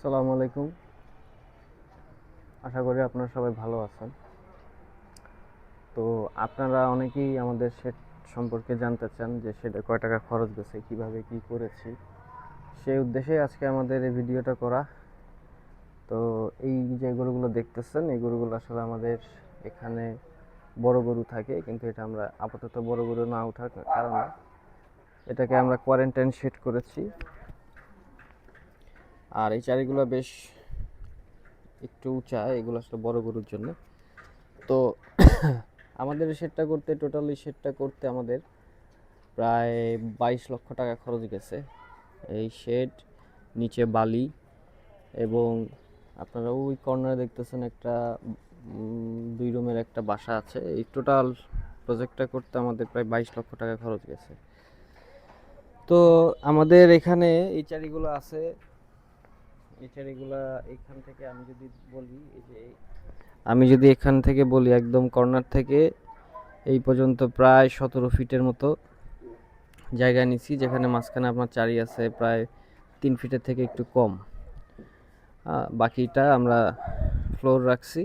আসসালামু আলাইকুম। আশা করি আপনারা সবাই ভালো আছেন। তো আপনারা অনেকেই আমাদের সেট সম্পর্কে জানতে চান যে সেটা কয় টাকা খরচ গেছে, কীভাবে কি করেছি। সেই উদ্দেশ্যে আজকে আমাদের এই ভিডিওটা করা। তো এই যে গরুগুলো দেখতেছেন, এই গরুগুলো আসলে আমাদের এখানে বড় গরু থাকে, কিন্তু এটা আমরা আপাতত বড় গরু না ওঠার কারণে এটাকে আমরা কোয়ারেন্টাইন সেট করেছি। আর এই চারিগুলো বেশ একটু উঁচা, এগুলো আসলে বড় গরুর জন্য। তো আমাদের শেডটা করতে টোটালি শেডটা করতে আমাদের প্রায় বাইশ লক্ষ টাকা খরচ গেছে। এই শেড, নিচে বালি এবং আপনারা ওই কর্নারে দেখতেছেন একটা দুই রুমের একটা বাসা আছে। এই টোটাল প্রজেক্টটা করতে আমাদের প্রায় বাইশ লক্ষ টাকা খরচ গেছে। তো আমাদের এখানে এই চারিগুলো আছে। এই চারিগুলা এখান থেকে আমি যদি বলি যে আমি যদি এখান থেকে বলি, একদম কর্নার থেকে এই পর্যন্ত প্রায় সতেরো ফিটের মতো জায়গা নিছি, যেখানে মাঝখানে আপনার চারি আছে প্রায় তিন ফিটের থেকে একটু কম। বাকিটা আমরা ফ্লোর রাখছি।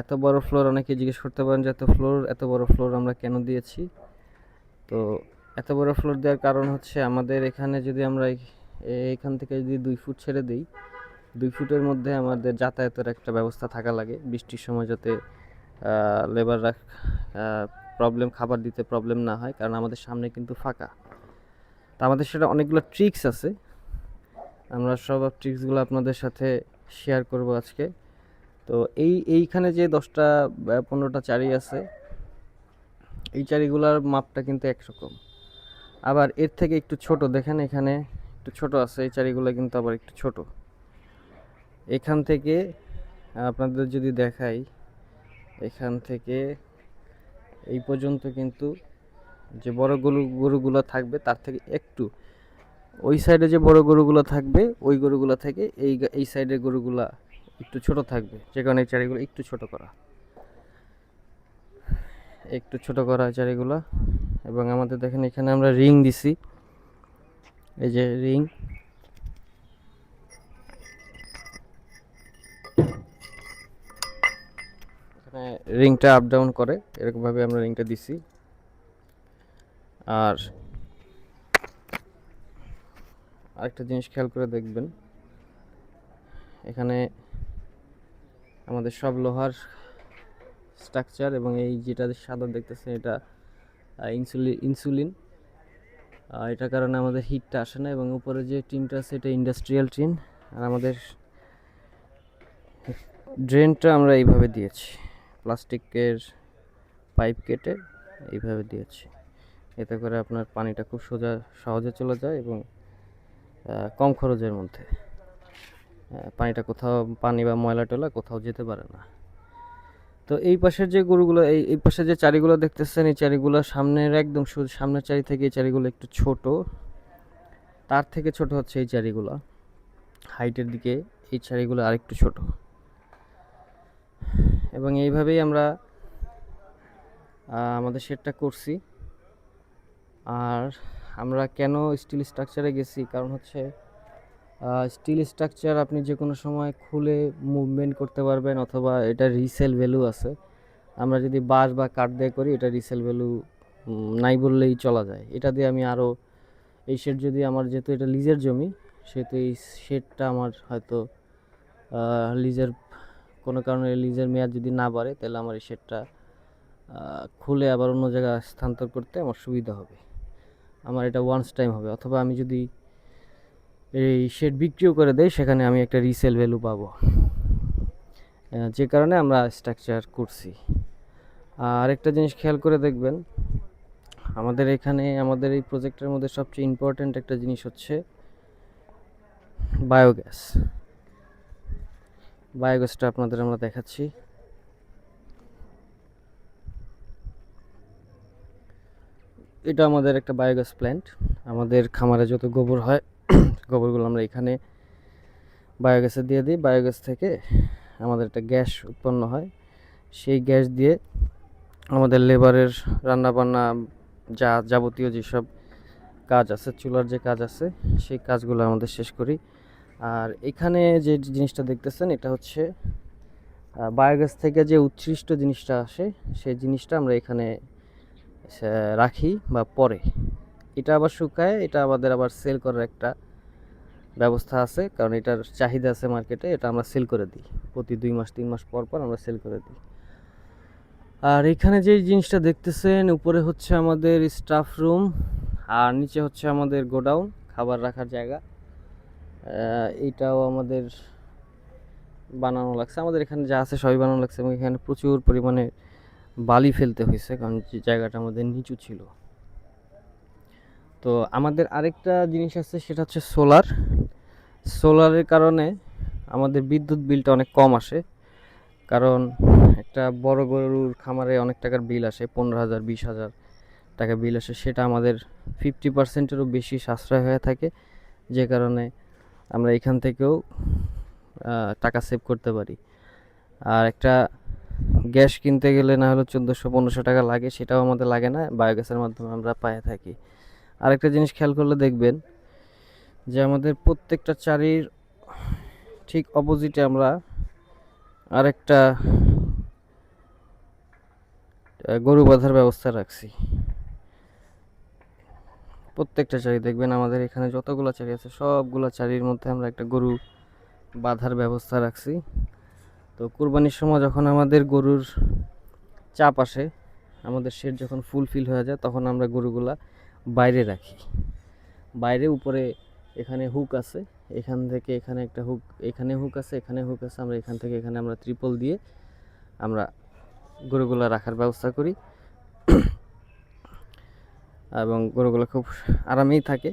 এত বড় ফ্লোর অনেকে জিজ্ঞেস করতে পারেন যে এত ফ্লোর এত বড় ফ্লোর আমরা কেন দিয়েছি? তো এত বড় ফ্লোর দেওয়ার কারণ হচ্ছে আমাদের এখানে যদি আমরা এইখান থেকে যদি দুই ফুট ছেড়ে দিই, দুই ফুটের মধ্যে আমাদের যাতায়াতের একটা ব্যবস্থা থাকা লাগে। বৃষ্টির সময় যাতে লেবাররা প্রবলেম খাবার দিতে প্রবলেম না হয়, কারণ আমাদের সামনে কিন্তু ফাঁকা। তা আমাদের সেটা অনেকগুলো ট্রিক্স আছে। আমরা সব ট্রিক্সগুলো আপনাদের সাথে শেয়ার করব আজকে। তো এই, এইখানে যে দশটা পনেরোটা চারি আছে, এই চারিগুলার মাপটা কিন্তু একরকম। আবার এর থেকে একটু ছোট, দেখেন এখানে একটু ছোট আছে, এই চারিগুলো কিন্তু আবার একটু ছোট। এখান থেকে আপনাদের যদি দেখাই, এখান থেকে এই পর্যন্ত কিন্তু যে বড় গরু, গরুগুলো থাকবে তার থেকে একটু। ওই সাইডে যে বড় গরুগুলো থাকবে, ওই গরুগুলো থেকে এই এই সাইডের গরুগুলা একটু ছোট থাকবে। যে কারণে এই চারিগুলো একটু ছোট করা। একটু ছোট করা চারিগুলো। এবং আমাদের দেখেন এখানে আমরা রিং দিছি। এই যে রিং। এখানে রিংটা আপ ডাউন করে, এরকমভাবে আমরা রিংটা দিছি। আর আরেকটা জিনিস খেয়াল করে দেখবেন, এখানে আমাদের সব লোহার স্ট্রাকচার এবং এই যেটা সাদা দেখতেছেন এটা ইনসুলিন ইনসুলিন এটার কারণে আমাদের হিটটা আসে না এবং উপরে যে টিনটা আছে, এটা ইন্ডাস্ট্রিয়াল টিন। আর আমাদের ড্রেনটা আমরা এইভাবে দিয়েছি। প্লাস্টিকের পাইপ কেটে এইভাবে দিয়েছি। এতে করে আপনার পানিটা খুব সোজা, সহজে চলে যায় এবং কম খরচের মধ্যে পানিটা কোথাও, পানি বা ময়লা টয়লা কোথাও যেতে পারে না। তো এই পাশের যে গরুগুলো, এই এই পাশে যে চারিগুলো দেখতেছেন, এই চারিগুলো সামনের একদম সু- সামনের চারি থেকে এই চারিগুলো একটু ছোট। তার থেকে ছোট হচ্ছে এই চারিগুলো। হাইটের দিকে এই চারিগুলো আরেকটু ছোট। এবং এইভাবেই আমরা আমাদের শেডটা করছি। আর আমরা কেন স্টিল স্ট্রাকচারে গেছি? কারণ হচ্ছে স্টিল স্ট্রাকচার আপনি যে কোনো সময় খুলে মুভমেন্ট করতে পারবেন অথবা এটা রিসেল ভ্যালু আছে। আমরা যদি বাঁশ বা কাঠ দিয়ে করি, এটা রিসেল ভ্যালু নাই বললেই চলা যায়। এটা দিয়ে আমি আরও এই শেড যদি আমার যেহেতু এটা লিজের জমি, সেহেতু এই শেডটা আমার হয়তো লিজের কোনো কারণে লিজের মেয়াদ যদি না বাড়ে, তাহলে আমার এই শেডটা খুলে আবার অন্য জায়গায় স্থানান্তর করতে আমার সুবিধা হবে। আমার এটা ওয়ান্স টাইম হবে। অথবা আমি যদি এই শেড বিক্রিও করে দেয়, সেখানে আমি একটা রিসেল ভ্যালু পাবো। যে কারণে আমরা স্ট্রাকচার করছি। আর একটা জিনিস খেয়াল করে দেখবেন, আমাদের এখানে, আমাদের এই প্রজেক্টের মধ্যে সবচেয়ে ইম্পর্ট্যান্ট একটা জিনিস হচ্ছে বায়োগ্যাস বায়োগ্যাসটা আপনাদের আমরা দেখাচ্ছি। এটা আমাদের একটা বায়োগ্যাস প্ল্যান্ট আমাদের খামারে যত গোবর হয় গোবরগুলো আমরা এখানে বায়োগ্যাসে দিয়ে দিই। বায়োগ্যাস থেকে আমাদের একটা গ্যাস উৎপন্ন হয়। সেই গ্যাস দিয়ে আমাদের লেবারের রান্নাবান্না, যা যাবতীয় যেসব কাজ আছে, চুলার যে কাজ আছে, সেই কাজগুলো আমাদের শেষ করি। আর এখানে যে জিনিসটা দেখতেছেন, এটা হচ্ছে বায়োগ্যাস থেকে যে উচ্ছিষ্ট জিনিসটা আসে, সেই জিনিসটা আমরা এখানে রাখি বা পরে। এটা আবার শুকায় এটা আমাদের আবার সেল করার একটা ব্যবস্থা আছে কারণ এটার চাহিদা আছে মার্কেটে এটা আমরা সেল করে দিই। প্রতি দুই মাস তিন মাস পর পর আমরা সেল করে দিই। আর এখানে যে জিনিসটা দেখতেছেন উপরে হচ্ছে আমাদের স্টাফ রুম আর নিচে হচ্ছে আমাদের গোডাউন খাবার রাখার জায়গা। আহ, এইটাও আমাদের বানানো লাগছে। আমাদের এখানে যা আছে সবই বানানো লাগছে এবং এখানে প্রচুর পরিমাণে বালি ফেলতে হয়েছে কারণ জায়গাটা আমাদের নিচু ছিল। তো আমাদের আরেকটা জিনিস আছে, সেটা হচ্ছে সোলার সোলারের কারণে আমাদের বিদ্যুৎ বিলটা অনেক কম আসে। কারণ একটা বড় গরুর খামারে অনেক টাকার বিল আসে, পনেরো হাজার, বিশ হাজার টাকা বিল আসে। সেটা আমাদের ফিফটি পার্সেন্টেরও বেশি সাশ্রয় হয়ে থাকে। যে কারণে আমরা এখান থেকেও টাকা সেভ করতে পারি। আর একটা গ্যাস কিনতে গেলে না হলে চোদ্দোশো, পনেরোশো টাকা লাগে, সেটাও আমাদের লাগে না। বায়োগ্যাসের মাধ্যমে আমরা পায়ে থাকি। আরেকটা জিনিস খেয়াল করলে দেখবেন যে আমাদের প্রত্যেকটা চারির ঠিক অপোজিটে আমরা আরেকটা গরু বাঁধার ব্যবস্থা রাখছি। প্রত্যেকটা চারি, দেখবেন আমাদের এখানে যতগুলো চারি আছে, সবগুলো চারির মধ্যে আমরা একটা গরু বাঁধার ব্যবস্থা রাখছি। তো কুরবানির সময় যখন আমাদের গরুর চাপ আসে, আমাদের শেড যখন ফুলফিল হয়ে যায়, তখন আমরা গরুগুলা বাইরে রাখি। বাইরে উপরে এখানে হুক আছে। এখান থেকে এখানে একটা হুক এখানে হুক আছে, এখানে হুক আছে। আমরা এখান থেকে এখানে আমরা ত্রিপল দিয়ে আমরা গরুগুলা রাখার ব্যবস্থা করি। এবং গরুগুলো খুব আরামেই থাকে।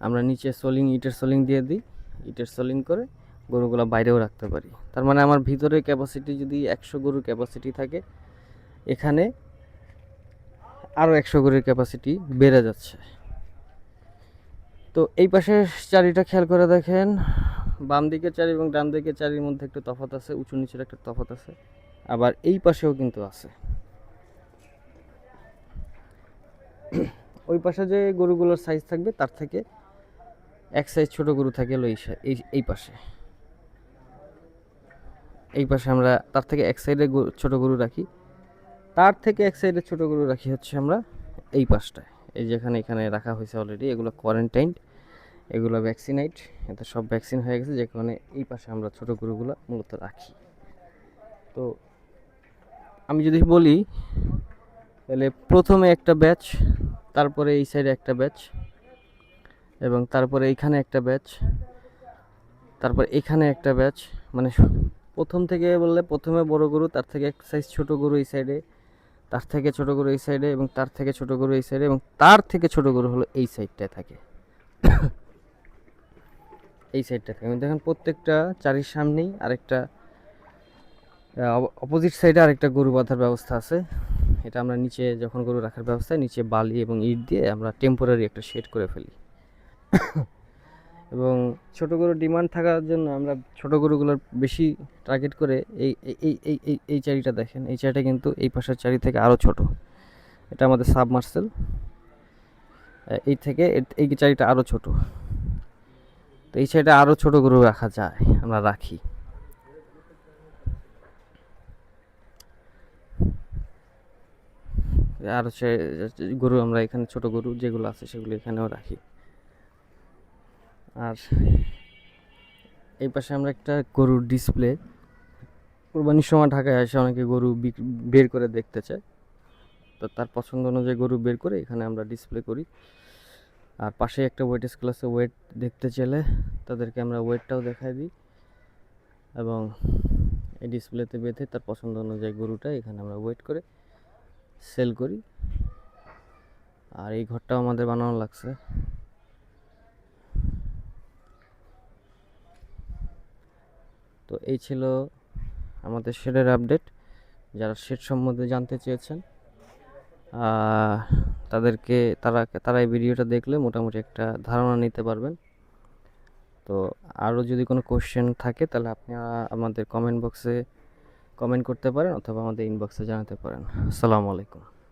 আমরা নিচে সোলিং ইটের সোলিং দিয়ে দিই। ইটের সোলিং করে গরুগুলো বাইরেও রাখতে পারি। তার মানে আমার ভিতরে ক্যাপাসিটি যদি একশো গরুর ক্যাপাসিটি থাকে, এখানে আরও একশো গরুর ক্যাপাসিটি বেড়ে যাচ্ছে। তো এই পাশে চারিটা খেয়াল করে দেখেন, বাম দিকের চারি এবং ডান দিকের চারির মধ্যে একটু তফাৎ আছে, উঁচু নিচের একটা তফাৎ আছে, আবার এই পাশেও কিন্তু আছে। ওই পাশে যে গরুগুলোর সাইজ থাকবে, তার থেকে এক সাইজ ছোট গরু থাকে এই এই পাশে। এই পাশে আমরা তার থেকে এক সাইডে ছোট গরু রাখি। তার থেকে এক সাইডে ছোট গরু রাখি হচ্ছে আমরা এই পাশটায়। এই যেখানে এখানে রাখা হয়েছে অলরেডি এগুলো কোয়ারেন্টাইন্ড এগুলো ভ্যাকসিনাইট এতে সব ভ্যাকসিন হয়ে গেছে, যে কারণে এই পাশে আমরা ছোটো গরুগুলো মূলত রাখি। তো আমি যদি বলি, তাহলে প্রথমে একটা ব্যাচ তারপরে এই সাইডে একটা ব্যাচ এবং তারপরে এইখানে একটা ব্যাচ তারপর এখানে একটা ব্যাচ মানে প্রথম থেকে বললে প্রথমে বড় গরু, তার থেকে এক সাইজ ছোট গরু এই সাইডে তার থেকে ছোট গরু এই সাইডে এবং তার থেকে ছোট গরু এই সাইডে এবং তার থেকে ছোট গরু হলো এই সাইডটায় থাকে। এই সাইডটা থাকে। দেখেন প্রত্যেকটা চারির সামনেই আরেকটা অপোজিট সাইডে আরেকটা গরু বাঁধার ব্যবস্থা আছে। এটা আমরা নিচে যখন গরু রাখার ব্যবস্থা, নিচে বালি এবং ইট দিয়ে আমরা টেম্পোরারি একটা শেড করে ফেলি। এবং ছোট গরুর ডিমান্ড থাকার জন্য আমরা ছোট গরুগুলোর বেশি টার্গেট করে এই এই এই এই এই চারিটা দেখেন। এই চারিটা কিন্তু এই পাশের চারি থেকে আরও ছোট। এটা আমাদের সাবমার্সেল এই থেকে এই চারিটা আরও ছোট। তো এই চারিটা আরও ছোট গরু রাখা যায়, আমরা রাখি। আর হচ্ছে গরু আমরা এখানে ছোট গরু যেগুলো আছে সেগুলো এখানেও রাখি। আর এই পাশে আমরা একটা গরুর ডিসপ্লে কোরবানির সময় ঢাকায় আসে অনেকে গরু বের করে দেখতে চায়। তো তার পছন্দ অনুযায়ী গরু বের করে এখানে আমরা ডিসপ্লে করি। আর পাশে একটা ওয়েট স্কেল আছে ওয়েট দেখতে চাইলে তাদেরকে আমরা ওয়েটটাও দেখাই দিই। এবং এই ডিসপ্লেতে বেঁধে তার পছন্দ অনুযায়ী গরুটা এখানে আমরা ওয়েট করে সেল করি। আর এই ঘরটাও আমাদের বানানো লাগছে। তো এই ছিল আমাদের শেডের আপডেট। যারা শেড সম্বন্ধে জানতে চেয়েছেন তাদেরকে, তারা তারা এই ভিডিওটা দেখলে মোটামুটি একটা ধারণা নিতে পারবেন। তো আরও যদি কোনো কোশ্চেন থাকে, তাহলে আপনি আমাদের কমেন্ট বক্সে কমেন্ট করতে পারেন অথবা আমাদের ইনবক্সে জানাতে পারেন। আসসালামু আলাইকুম।